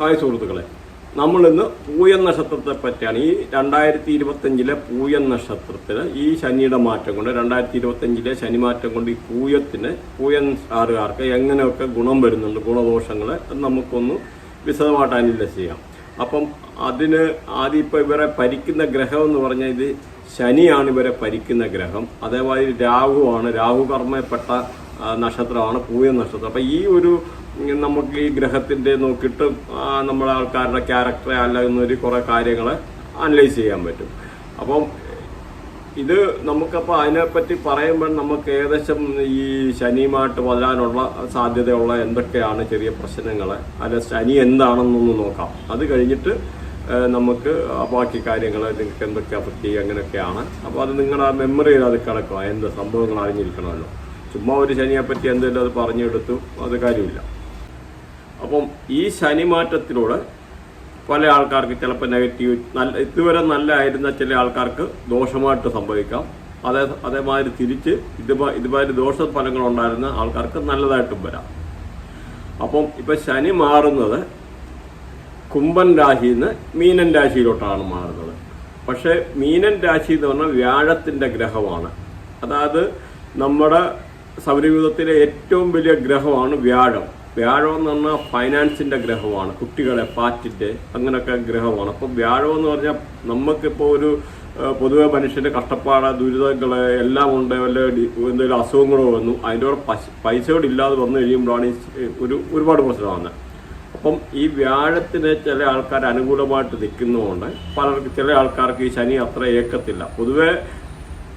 Hi സുഹൃത്തുക്കളെ. നമ്മളിന്ന് പൂയൻ നക്ഷത്രത്തെ പറ്റിയാണ് ഈ രണ്ടായിരത്തി ഇരുപത്തഞ്ചിലെ പൂയൻ നക്ഷത്രത്തിൽ ഈ ശനിയുടെ മാറ്റം കൊണ്ട് രണ്ടായിരത്തി ഇരുപത്തഞ്ചിലെ ശനി മാറ്റം കൊണ്ട് ഈ പൂയത്തിന് പൂയൻ ആറുകാർക്ക് എങ്ങനെയൊക്കെ ഗുണം വരുന്നുണ്ട് ഗുണദോഷങ്ങൾ നമുക്കൊന്ന് വിശദമായിട്ട് അനലൈസ് ചെയ്യാം. അപ്പം അതിന് ആദ്യം ഇപ്പോൾ ഇവരെ പരിക്കുന്ന ഗ്രഹം എന്ന് പറഞ്ഞാൽ ഇത് ശനിയാണ് ഇവരെ പരിക്കുന്ന ഗ്രഹം. അതേമാതിരി രാഹുവാണ്. രാഹു കർമ്മപ്പെട്ട നക്ഷത്രമാണ് പൂയം നക്ഷത്രം. അപ്പം ഈ ഒരു നമുക്ക് ഈ ഗ്രഹത്തിന്റെ നോക്കിയിട്ട് നമ്മുടെ ആൾക്കാരുടെ ക്യാരക്ടറെ അല്ല എന്നൊരു കുറേ കാര്യങ്ങൾ അനലൈസ് ചെയ്യാൻ പറ്റും. അപ്പം ഇത് നമുക്കപ്പോൾ അതിനെപ്പറ്റി പറയുമ്പോൾ നമുക്ക് ഏകദേശം ഈ ശനിയുമായിട്ട് വരാനുള്ള സാധ്യതയുള്ള എന്തൊക്കെയാണ് ചെറിയ പ്രശ്നങ്ങൾ അല്ല ശനി എന്താണെന്നൊന്ന് നോക്കാം. അത് കഴിഞ്ഞിട്ട് നമുക്ക് ബാക്കി കാര്യങ്ങൾ നിങ്ങൾക്ക് എന്തൊക്കെ പറ്റി അങ്ങനെയൊക്കെയാണ്. അപ്പോൾ അത് നിങ്ങളുടെ മെമ്മറിയിൽ അത് കിടക്കുക എന്ത് സംഭവങ്ങൾ അറിഞ്ഞിരിക്കണമല്ലോ. ചുമ്മാ ഒരു ശനിയെ പറ്റി എന്തെങ്കിലും അത് പറഞ്ഞെടുത്തു അത് കാര്യമില്ല. അപ്പം ഈ ശനി മാറ്റത്തിലൂടെ പല ആൾക്കാർക്ക് ചിലപ്പോൾ നെഗറ്റീവ് നല്ല ഇതുവരെ നല്ലതായിരുന്ന ചില ആൾക്കാർക്ക് ദോഷമായിട്ട് സംഭവിക്കാം. അതേ അതേമാതിരി തിരിച്ച് ഇതുമാ ഇതുമാതിരി ദോഷ ഫലങ്ങൾ ഉണ്ടായിരുന്ന ആൾക്കാർക്ക് നല്ലതായിട്ടും വരാം. അപ്പം ഇപ്പം ശനി മാറുന്നത് കുംഭൻ രാശിയിൽ നിന്ന് മീനൻ രാശിയിലോട്ടാണ് മാറുന്നത്. പക്ഷേ മീനൻ രാശി എന്ന് പറഞ്ഞാൽ വ്യാഴത്തിന്റെ ഗ്രഹമാണ്. അതായത് നമ്മുടെ സൗരയൂഥത്തിലെ ഏറ്റവും വലിയ ഗ്രഹമാണ് വ്യാഴം. വ്യാഴം എന്ന് പറഞ്ഞാൽ ഫൈനാൻസിന്റെ ഗ്രഹമാണ് കുട്ടികളെ പാറ്റിന്റെ അങ്ങനെയൊക്കെ ഗ്രഹമാണ്. അപ്പോൾ വ്യാഴം എന്ന് പറഞ്ഞാൽ നമുക്കിപ്പോൾ ഒരു പൊതുവെ മനുഷ്യന്റെ കഷ്ടപ്പാട് ദുരിതങ്ങൾ എല്ലാം ഉണ്ട് വല്ല എന്തെങ്കിലും അസുഖങ്ങളോ വന്നു അതിന്റെ കൂടെ പൈസയോട് ഇല്ലാതെ വന്നു കഴിയുമ്പോഴാണ് ഈ ഒരു ഒരുപാട് പ്രശ്നമാണ് അപ്പം ഈ വ്യാഴത്തിന് ചില ആൾക്കാർ അനുകൂലമായിട്ട് നിൽക്കുന്നതുകൊണ്ട് പലർക്ക് ചില ആൾക്കാർക്ക് ഈ ശനി അത്ര ഏക്കത്തില്ല. പൊതുവെ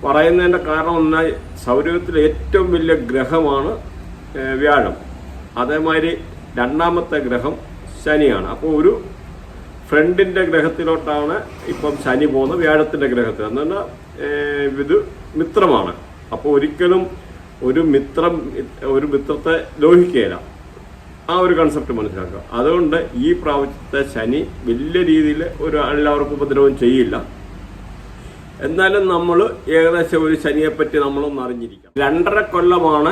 പറയുന്നതിന്റെ കാരണം എന്നാൽ സൗരയൂഥത്തിലെ ഏറ്റവും വലിയ ഗ്രഹമാണ് വ്യാഴം. അതേമാതിരി രണ്ടാമത്തെ ഗ്രഹം ശനിയാണ്. അപ്പോൾ ഒരു ഫ്രണ്ടിന്റെ ഗ്രഹത്തിലോട്ടാണ് ഇപ്പം ശനി പോകുന്നത് വ്യാഴത്തിന്റെ ഗ്രഹത്തിൽ. എന്നാൽ ഇത് മിത്രമാണ്. അപ്പോൾ ഒരിക്കലും ഒരു മിത്രം ഒരു മിത്രത്തെ ലോഹിക്കുകയില്ല ആ ഒരു കൺസെപ്റ്റ് മനസ്സിലാക്കുക. അതുകൊണ്ട് ഈ പ്രാവശ്യത്തെ ശനി വലിയ രീതിയിൽ ഒരു എല്ലാവർക്കും ഉപദ്രവം ചെയ്യില്ല. എന്നാലും നമ്മൾ ഏകദേശം ഒരു ശനിയെപ്പറ്റി നമ്മളൊന്ന് അറിഞ്ഞിരിക്കാം രണ്ടര കൊല്ലമാണ്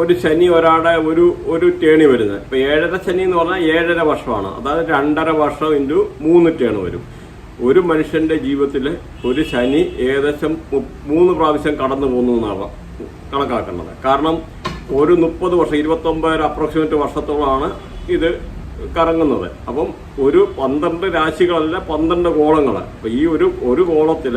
ഒരു ശനി ഒരാടെ ഒരു ഒരു ടേണി വരുന്നത്. ഇപ്പൊ ഏഴര ശനി എന്ന് പറഞ്ഞാൽ ഏഴര വർഷമാണ്. അതായത് രണ്ടര വർഷം ഇന്റു മൂന്ന് ടേൺ വരും. ഒരു മനുഷ്യന്റെ ജീവിതത്തിൽ ഒരു ശനി ഏകദേശം മൂന്ന് പ്രാവശ്യം കടന്നു പോകുന്നു എന്നാണ് കണക്കാക്കേണ്ടത് കാരണം ഒരു മുപ്പത് വർഷം ഇരുപത്തൊമ്പത് അപ്രോക്സിമേറ്റ് വർഷത്തോളമാണ് ഇത് കറങ്ങുന്നത്. അപ്പം ഒരു പന്ത്രണ്ട് രാശികളല്ല പന്ത്രണ്ട് കോളങ്ങൾ അപ്പം ഈ ഒരു ഒരു കോളത്തിൽ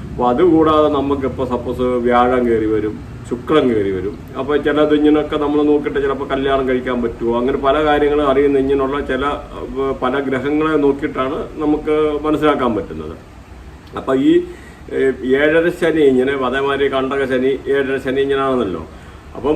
അപ്പോൾ അതുകൂടാതെ നമുക്ക് ഇപ്പോൾ സപ്പോസ് വ്യാഴം കയറി വരും ശുക്രൻ കയറി വരും. അപ്പോൾ ചില ദുഞ്ഞിനൊക്കെ നമ്മൾ നോക്കിയിട്ട് ചിലപ്പോൾ കല്യാണം കഴിക്കാൻ പറ്റുമോ അങ്ങനെ പല കാര്യങ്ങളും അറിയുന്ന ഇങ്ങനെയുള്ള ചില പല ഗ്രഹങ്ങളെ നോക്കിയിട്ടാണ് നമുക്ക് മനസ്സിലാക്കാൻ പറ്റുന്നത്. അപ്പോൾ ഈ ഏഴര ശനി ഇങ്ങനെ അതേമാതിരി കണ്ടക ശനി ഏഴര ശനി ഇങ്ങനെയാണെന്നല്ലോ അപ്പം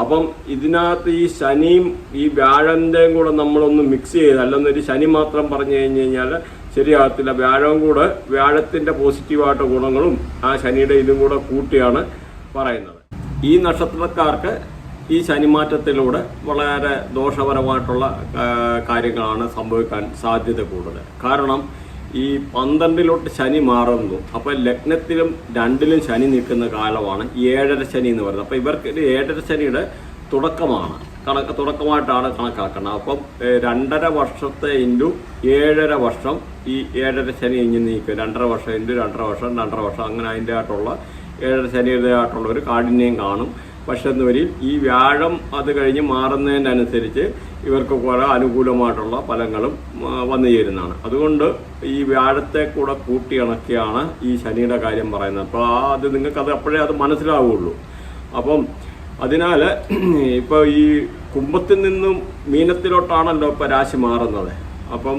അപ്പം ഇതിനകത്ത് ഈ ശനിയും ഈ വ്യാഴന്റെയും കൂടെ നമ്മളൊന്ന് മിക്സ് ചെയ്ത് അല്ലെന്നൊരു ശനി മാത്രം പറഞ്ഞു കഴിഞ്ഞു കഴിഞ്ഞാൽ ശരിയാകത്തില്ല. വ്യാഴവും കൂടെ വ്യാഴത്തിന്റെ പോസിറ്റീവായിട്ട് ഗുണങ്ങളും ആ ശനിയുടെ ഇതും കൂടെ കൂട്ടിയാണ് പറയുന്നത്. ഈ നക്ഷത്രക്കാർക്ക് ഈ ശനിമാറ്റത്തിലൂടെ വളരെ ദോഷപരമായിട്ടുള്ള കാര്യങ്ങളാണ് സംഭവിക്കാൻ സാധ്യത കൂടുതൽ. കാരണം ഈ പന്ത്രണ്ടിലോട്ട് ശനി മാറുന്നു. അപ്പൊ ലഗ്നത്തിലും രണ്ടിലും ശനി നിൽക്കുന്ന കാലമാണ്. ഏഴര ശനി എന്ന് പറയുന്നത്. അപ്പൊ ഇവർക്ക് ഒരു ഏഴര ശനിയുടെ തുടക്കമാണ്. കണക്ക് തുടക്കമായിട്ടാണ് കണക്കാക്കുന്നത് അപ്പം രണ്ടര വർഷത്തെ ഇന്റു ഏഴര വർഷം ഈ ഏഴര ശനി ഇങ്ങനെ നീക്കും. രണ്ടര വർഷം ഇന്റു രണ്ടര വർഷം രണ്ടര വർഷം. അങ്ങനെ അതിന്റെ ആയിട്ടുള്ള ഏഴര ശനിയുടേതായിട്ടുള്ള ഒരു കാഠിന്യം കാണും. പക്ഷെ ഈ വ്യാഴം അത് കഴിഞ്ഞ് മാറുന്നതിനനുസരിച്ച് ഇവർക്ക് കുറെ അനുകൂലമായിട്ടുള്ള ഫലങ്ങളും വന്നു ചേരുന്നതാണ്. അതുകൊണ്ട് ഈ വ്യാഴത്തെ കൂടെ കൂട്ടിയിണക്കിയാണ് ഈ ശനിയുടെ കാര്യം പറയുന്നത്. അപ്പോൾ ആ അത് നിങ്ങൾക്ക് അത് അപ്പോഴേ അത് മനസ്സിലാവുള്ളൂ. അപ്പം അതിനാൽ ഇപ്പോൾ ഈ കുംഭത്തിൽ നിന്നും മീനത്തിലോട്ടാണല്ലോ ഇപ്പോൾ രാശി മാറുന്നത്. അപ്പം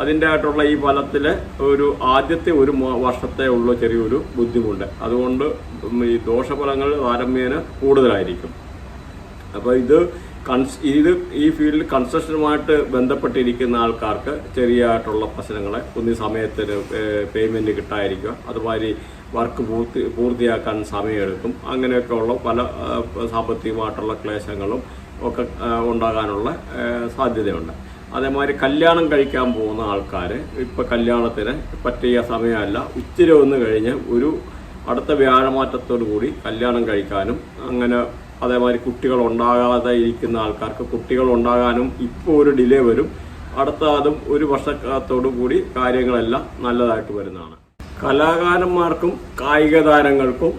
അതിന്റെ ആയിട്ടുള്ള ഈ ഫലത്തിൽ ഒരു ആദ്യത്തെ ഒരു വർഷത്തെ ഉള്ള ചെറിയൊരു ബുദ്ധിമുട്ട്. അതുകൊണ്ട് ഈ ദോഷഫലങ്ങൾ താരമ്യേന കൂടുതലായിരിക്കും. അപ്പോൾ ഇത് കൺസ് ഇത് ഈ ഫീൽഡിൽ കൺസ്ട്രക്ഷനുമായിട്ട് ബന്ധപ്പെട്ടിരിക്കുന്ന ആൾക്കാർക്ക് ചെറിയായിട്ടുള്ള പ്രശ്നങ്ങളെ ഒന്നി സമയത്തിന് പേയ്മെന്റ് കിട്ടായിരിക്കുക അതുമാതിരി വർക്ക് പൂർത്തി പൂർത്തിയാക്കാൻ സമയമെടുക്കും. അങ്ങനെയൊക്കെയുള്ള പല സാമ്പത്തികമായിട്ടുള്ള ക്ലേശങ്ങളും ഒക്കെ ഉണ്ടാകാനുള്ള സാധ്യതയുണ്ട്. അതേമാതിരി കല്യാണം കഴിക്കാൻ പോകുന്ന ആൾക്കാർ ഇപ്പോൾ കല്യാണത്തിന് പറ്റിയ സമയമല്ല ഇച്ചിരി ഒന്ന് കഴിഞ്ഞ് ഒരു അടുത്ത വ്യാഴമാറ്റത്തോടു കൂടി കല്യാണം കഴിക്കാനും അങ്ങനെ അതേമാതിരി കുട്ടികൾ ഉണ്ടാകാതെ ഇരിക്കുന്ന ആൾക്കാർക്ക് കുട്ടികൾ ഉണ്ടാകാനും ഇപ്പോൾ ഒരു ഡിലേ വരും. അടുത്ത അതും ഒരു വർഷത്തോടു കൂടി കാര്യങ്ങളെല്ലാം നല്ലതായിട്ട് വരുന്നതാണ്. കലാകാരന്മാർക്കും കായിക താരങ്ങൾക്കും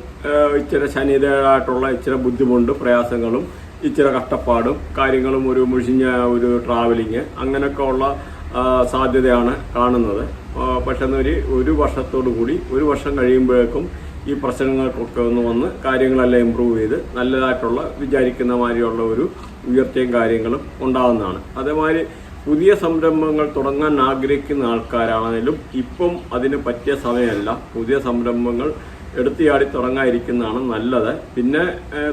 ഇച്ചിരി ശനിതരായിട്ടുള്ള ഇച്ചിരി ബുദ്ധിമുട്ടും പ്രയാസങ്ങളും ഇച്ചിരി കഷ്ടപ്പാടും കാര്യങ്ങളും ഒരു മുഷിഞ്ഞ ഒരു ട്രാവലിങ് അങ്ങനെയൊക്കെ ഉള്ള സാധ്യതയാണ് കാണുന്നത്. പക്ഷേ ഒരു ഒരു വർഷത്തോടു കൂടി ഒരു വർഷം കഴിയുമ്പോഴേക്കും ഈ പ്രശ്നങ്ങൾക്കൊക്കെ ഒന്ന് വന്ന് കാര്യങ്ങളെല്ലാം ഇമ്പ്രൂവ് ചെയ്ത് നല്ലതായിട്ടുള്ള വിചാരിക്കുന്ന മാതിരിയുള്ള ഒരു ഉയർച്ചയും കാര്യങ്ങളും ഉണ്ടാകുന്നതാണ് അതേമാതിരി പുതിയ സംരംഭങ്ങൾ തുടങ്ങാൻ ആഗ്രഹിക്കുന്ന ആൾക്കാരാണെങ്കിലും ഇപ്പം അതിന് പറ്റിയ സമയമല്ല. പുതിയ സംരംഭങ്ങൾ എടുത്തിയാടി തുടങ്ങാതിരിക്കുന്നതാണ് നല്ലത്. പിന്നെ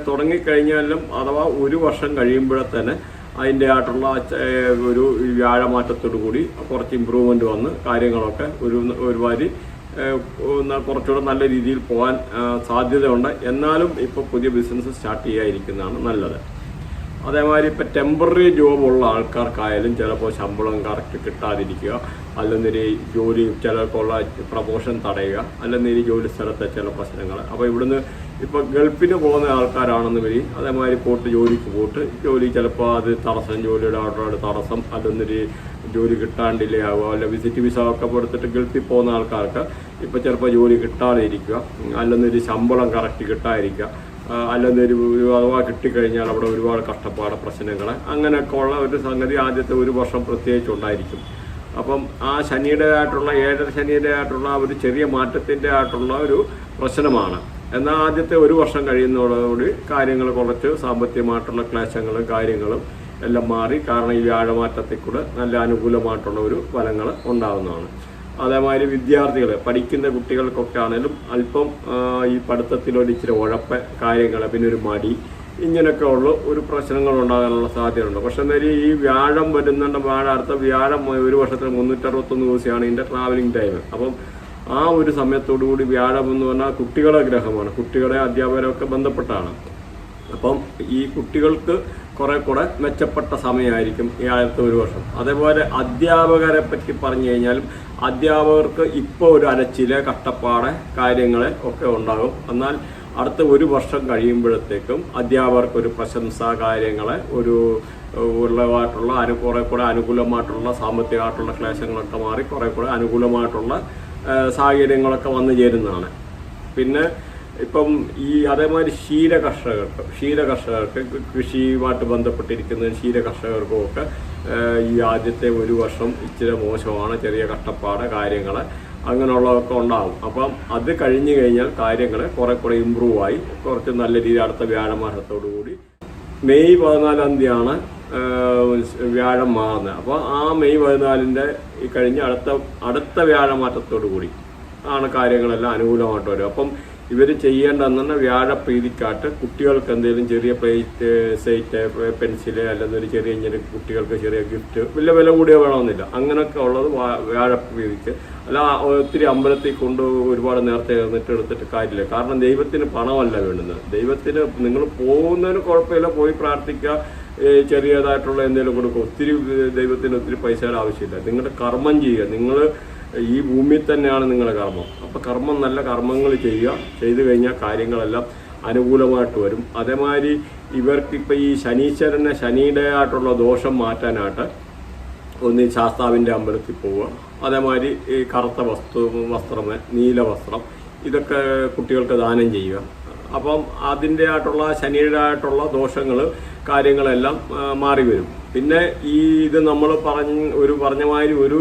തുടങ്ങിക്കഴിഞ്ഞാലും അഥവാ ഒരു വർഷം കഴിയുമ്പോഴേ തന്നെ അതിന്റെ ആയിട്ടുള്ള ഒരു വ്യാഴമാറ്റത്തോടു കൂടി കുറച്ച് ഇമ്പ്രൂവ്മെന്റ് വന്ന് കാര്യങ്ങളൊക്കെ ഒരു ഒരുമാതിരി കുറച്ചുകൂടെ നല്ല രീതിയിൽ പോകാൻ സാധ്യതയുണ്ട്. എന്നാലും ഇപ്പോൾ പുതിയ ബിസിനസ് സ്റ്റാർട്ട് ചെയ്യാതിരിക്കുന്നതാണ് നല്ലത്. അതേമാതിരി ഇപ്പം ടെമ്പററി ജോബ് ഉള്ള ആൾക്കാർക്കായാലും ചിലപ്പോൾ ശമ്പളം കറക്റ്റ് കിട്ടാതിരിക്കുക. അല്ലെങ്കിൽ ജോലി ചിലർക്കുള്ള പ്രമോഷൻ തടയുക. ഈ ജോലി സ്ഥലത്തെ ചില പ്രശ്നങ്ങൾ. അപ്പോൾ ഇവിടുന്ന് ഇപ്പോൾ ഗൾഫിന് പോകുന്ന ആൾക്കാരാണെന്ന് വരി അതേമാതിരി പോട്ട് ജോലിക്ക് പോട്ട് ജോലി ചിലപ്പോൾ അത് തടസ്സം ജോലിയുടെ ആളുടെ തടസ്സം അല്ലെങ്കിൽ ജോലി കിട്ടാൻ ഡിലേ ആവുക അല്ല വിസിറ്റ് വിസ ഒക്കെ എടുത്തിട്ട് ഗൾഫിൽ പോകുന്ന ആൾക്കാർക്ക് ഇപ്പോൾ ചിലപ്പോൾ ജോലി കിട്ടാതെ ഇരിക്കുക അല്ലെന്നൊരു ശമ്പളം കറക്റ്റ് കിട്ടാതിരിക്കുക. അല്ലെന്നൊരു അഥവാ കിട്ടിക്കഴിഞ്ഞാൽ അവിടെ ഒരുപാട് കഷ്ടപ്പാട് പ്രശ്നങ്ങൾ അങ്ങനെയൊക്കെ ഉള്ള ഒരു സംഗതി ആദ്യത്തെ ഒരു വർഷം പ്രത്യേകിച്ച് ഉണ്ടായിരിക്കും. അപ്പം ആ ശനിയുടെ ആയിട്ടുള്ള ഏഴര ശനിയുടെ ആയിട്ടുള്ള ഒരു ചെറിയ മാറ്റത്തിന്റെ ആയിട്ടുള്ള ഒരു പ്രശ്നമാണ്. എന്നാൽ ആദ്യത്തെ ഒരു വർഷം കഴിയുന്നതോടുകൂടി കാര്യങ്ങൾ കുറച്ച് സാമ്പത്തികമായിട്ടുള്ള ക്ലേശങ്ങളും കാര്യങ്ങളും എല്ലാം മാറി. കാരണം ഈ വ്യാഴമാറ്റത്തിൽ കൂടെ നല്ല അനുകൂലമായിട്ടുള്ള ഒരു ഫലങ്ങൾ ഉണ്ടാകുന്നതാണ് അതേമാതിരി വിദ്യാർത്ഥികൾ പഠിക്കുന്ന കുട്ടികൾക്കൊക്കെ ആണെങ്കിലും അല്പം ഈ പഠിത്തത്തിലൊരു ഇച്ചിരി ഉഴപ്പ് കാര്യങ്ങൾ പിന്നെ ഒരു മടി ഇങ്ങനെയൊക്കെ ഉള്ള ഒരു പ്രശ്നങ്ങൾ ഉണ്ടാകാനുള്ള സാധ്യതയുണ്ട്. പക്ഷെ എന്തായാലും ഈ വ്യാഴം വരുന്നുണ്ട് വ്യാഴം വ്യാഴം ഒരു വർഷത്തിൽ മുന്നൂറ്ററുപത്തൊന്ന് ദിവസമാണ് ഇതിന്റെ ട്രാവലിംഗ് ടൈം അപ്പം ആ ഒരു സമയത്തോടു കൂടി വ്യാഴം എന്ന് പറഞ്ഞാൽ കുട്ടികളെ ഗ്രഹമാണ്. കുട്ടികളെ അധ്യാപകരൊക്കെ ബന്ധപ്പെട്ടാണ്. അപ്പം ഈ കുട്ടികൾക്ക് കുറെ കൂടെ മെച്ചപ്പെട്ട സമയമായിരിക്കും ഈ അടുത്ത ഒരു വർഷം. അതേപോലെ അധ്യാപകരെ പറ്റി പറഞ്ഞു കഴിഞ്ഞാലും അധ്യാപകർക്ക് ഇപ്പോൾ ഒരു അലച്ചിൽ കഷ്ടപ്പാട് കാര്യങ്ങൾ ഒക്കെ ഉണ്ടാകും. എന്നാൽ അടുത്ത ഒരു വർഷം കഴിയുമ്പോഴത്തേക്കും അധ്യാപകർക്ക് ഒരു പ്രശംസ കാര്യങ്ങൾ ഒരു ഉള്ളതായിട്ടുള്ള അനു കുറെ കൂടെ അനുകൂലമായിട്ടുള്ള സാമ്പത്തികമായിട്ടുള്ള ക്ലേശങ്ങളൊക്കെ മാറി കുറെ കൂടെ അനുകൂലമായിട്ടുള്ള സാഹചര്യങ്ങളൊക്കെ വന്നു ചേരുന്നതാണ്. പിന്നെ ഇപ്പം ഈ അതേമാതിരി ക്ഷീര കർഷകർക്ക് ക്ഷീര കർഷകർക്ക് കൃഷിയുമായിട്ട് ബന്ധപ്പെട്ടിരിക്കുന്ന ക്ഷീര കർഷകർക്കും ഒക്കെ ഈ ആദ്യത്തെ ഒരു വർഷം ഇച്ചിരി മോശമാണ് ചെറിയ കഷ്ടപ്പാട് കാര്യങ്ങൾ അങ്ങനെയുള്ളതൊക്കെ ഉണ്ടാകും അപ്പം അത് കഴിഞ്ഞു കഴിഞ്ഞാൽ കാര്യങ്ങൾ കുറെ കൂടെ ഇമ്പ്രൂവ് ആയി. കുറച്ച് നല്ല രീതിയിൽ അടുത്ത വ്യാഴമാസത്തോടു കൂടി. മെയ് പതിനാലാം തീയതിയാണ് വ്യാഴം മാറുന്നത്. അപ്പോൾ ആ മെയ് പതിനാലിന്റെ ഈ കഴിഞ്ഞ അടുത്ത അടുത്ത വ്യാഴമാറ്റത്തോടു കൂടി ആണ് കാര്യങ്ങളെല്ലാം അനുകൂലമായിട്ട് വരും അപ്പം ഇവർ ചെയ്യേണ്ടതെന്ന് വ്യാഴപ്രീതിക്കാട്ട് കുട്ടികൾക്ക് എന്തെങ്കിലും ചെറിയ പ്ലേറ്റ് സെറ്റ് പെൻസിൽ അല്ലെങ്കിൽ ഒരു ചെറിയ ഇങ്ങനെ കുട്ടികൾക്ക് ചെറിയ ഗിഫ്റ്റ് വലിയ വില കൂടിയ വേണമെന്നില്ല. അങ്ങനെയൊക്കെ ഉള്ളത് വ്യാഴപ്രീതിക്ക് അല്ല ഒത്തിരി അമ്പലത്തിൽ കൊണ്ട് ഒരുപാട് നേരത്തെ എന്നിട്ട് എടുത്തിട്ട് കാര്യമില്ല. കാരണം ദൈവത്തിന് പണമല്ല വേണ്ടുന്നത്. ദൈവത്തിന് നിങ്ങൾ പോകുന്നതിന് കുഴപ്പമില്ല. പോയി പ്രാർത്ഥിക്കുക ചെറിയതായിട്ടുള്ള എന്തെങ്കിലും കൊടുക്കുക. ഒത്തിരി ദൈവത്തിന് ഒത്തിരി പൈസയുടെ ആവശ്യമില്ല. നിങ്ങളുടെ കർമ്മം ചെയ്യുക. നിങ്ങൾ ഈ ഭൂമിയിൽ തന്നെയാണ് നിങ്ങളുടെ കർമ്മം. അപ്പോൾ കർമ്മം നല്ല കർമ്മങ്ങൾ ചെയ്യുക. ചെയ്തു കഴിഞ്ഞാൽ കാര്യങ്ങളെല്ലാം അനുകൂലമായിട്ട് വരും. അതേമാതിരി ഇവർക്ക് ഇപ്പം ഈ ശനീശ്വരനെ ശനിയുടെ ആയിട്ടുള്ള ദോഷം മാറ്റാനായിട്ട് ഒന്ന് ശാസ്താവിന്റെ അമ്പലത്തിൽ പോവുക. അതേമാതിരി ഈ കറുത്ത വസ്തു വസ്ത്രം നീല വസ്ത്രം ഇതൊക്കെ കുട്ടികൾക്ക് ദാനം ചെയ്യുക. അപ്പം അതിന്റെ ആയിട്ടുള്ള ശനിയുടെ ആയിട്ടുള്ള ദോഷങ്ങൾ കാര്യങ്ങളെല്ലാം മാറി വരും. പിന്നെ ഈ ഇത് നമ്മൾ പറഞ്ഞ് ഒരു പറഞ്ഞ മാതിരി ഒരു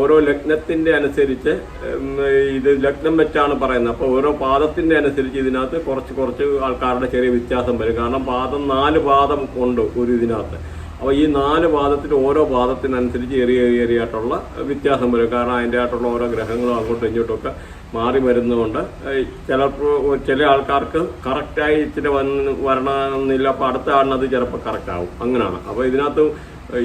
ഓരോ ലഗ്നത്തിന്റെ അനുസരിച്ച് ഇത് ലഗ്നം വെച്ചാണ് പറയുന്നത്. അപ്പോൾ ഓരോ പാദത്തിന്റെ അനുസരിച്ച് ഇതിനകത്ത് കുറച്ച് കുറച്ച് ആൾക്കാരുടെ ചെറിയ വ്യത്യാസം വരും. കാരണം പാദം നാല് പാദം ഉണ്ട് ഒരു ഇതിനകത്ത്. അപ്പോൾ ഈ നാല് പാദത്തിൽ ഓരോ പാദത്തിനനുസരിച്ച് ചെറിയ ചെറിയ ചെറിയായിട്ടുള്ള വ്യത്യാസം വരും. കാരണം അതിന്റെ ആയിട്ടുള്ള ഓരോ ഗ്രഹങ്ങളും അങ്ങോട്ടും ഇങ്ങോട്ടും ഒക്കെ മാറി വരുന്നതുകൊണ്ട് ചില ചില ആൾക്കാർക്ക് കറക്റ്റായി ഇച്ചിരി വന്ന് വരണമെന്നില്ല. അപ്പോൾ അടുത്ത ആളിനത് ചിലപ്പോൾ കറക്റ്റ് ആവും. അങ്ങനെയാണ്. അപ്പോൾ ഇതിനകത്ത്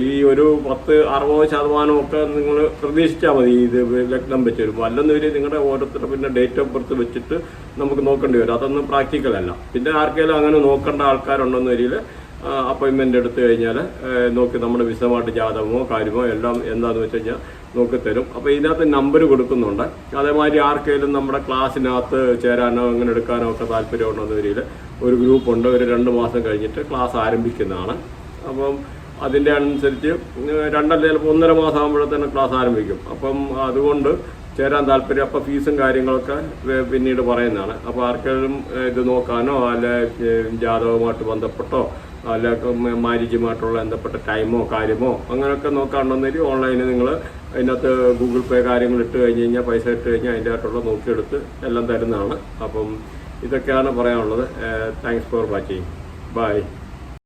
ഈ ഒരു പത്ത് അറുപത് ശതമാനം ഒക്കെ നിങ്ങൾ പ്രതീക്ഷിച്ചാൽ മതി ഇത് ലഗ്നം വെച്ച് വരുമ്പോൾ അല്ലെന്നൊരു നിങ്ങളുടെ ഓരോരുത്തരുടെ പിന്നെ ഡേറ്റ് ഓഫ് ബർത്ത് വെച്ചിട്ട് നമുക്ക് നോക്കേണ്ടി വരും. അതൊന്നും പ്രാക്ടിക്കൽ അല്ല. പിന്നെ ആർക്കെങ്കിലും അങ്ങനെ നോക്കേണ്ട ആൾക്കാരുണ്ടെന്ന് വരിയിൽ അപ്പോയിൻമെന്റ് എടുത്തു കഴിഞ്ഞാൽ നോക്കി നമ്മുടെ വിശദമായിട്ട് ജാതകമോ കാര്യമോ എല്ലാം എന്താണെന്ന് വെച്ച് കഴിഞ്ഞാൽ നോക്കി തരും. അപ്പോൾ ഇതിനകത്ത് നമ്പർ കൊടുക്കുന്നുണ്ട്. അതേമാതിരി ആർക്കെങ്കിലും നമ്മുടെ ക്ലാസ്സിനകത്ത് ചേരാനോ അങ്ങനെ എടുക്കാനോ ഒക്കെ താല്പര്യമുണ്ടെന്ന വരിയിൽ ഒരു ഗ്രൂപ്പുണ്ട് ഒരു രണ്ട് മാസം കഴിഞ്ഞിട്ട് ക്ലാസ് ആരംഭിക്കുന്നതാണ്. അപ്പം അതിന്റെ അനുസരിച്ച് രണ്ടല്ല ചിലപ്പോൾ ഒന്നര മാസം ആകുമ്പോഴത്തേന് ക്ലാസ് ആരംഭിക്കും. അപ്പം അതുകൊണ്ട് ചേരാൻ താല്പര്യം അപ്പോൾ ഫീസും കാര്യങ്ങളൊക്കെ പിന്നീട് പറയുന്നതാണ്. അപ്പോൾ ആർക്കെങ്കിലും ഇത് നോക്കാനോ അല്ല ജാതകവുമായിട്ട് ബന്ധപ്പെട്ടോ അല്ല മാരിജുമായിട്ടുള്ള ബന്ധപ്പെട്ട ടൈമോ കാര്യമോ അങ്ങനെയൊക്കെ നോക്കാണ്ടെന്നൊരു ഓൺലൈനിൽ നിങ്ങൾ അതിനകത്ത് ഗൂഗിൾ പേ കാര്യങ്ങൾ ഇട്ട് കഴിഞ്ഞ് കഴിഞ്ഞാൽ പൈസ ഇട്ട് കഴിഞ്ഞാൽ അതിന്റെ ആയിട്ടുള്ള നോക്കിയെടുത്ത് എല്ലാം തരുന്നതാണ്. അപ്പം ഇതൊക്കെയാണ് പറയാനുള്ളത്. Thanks for watching. ബൈ.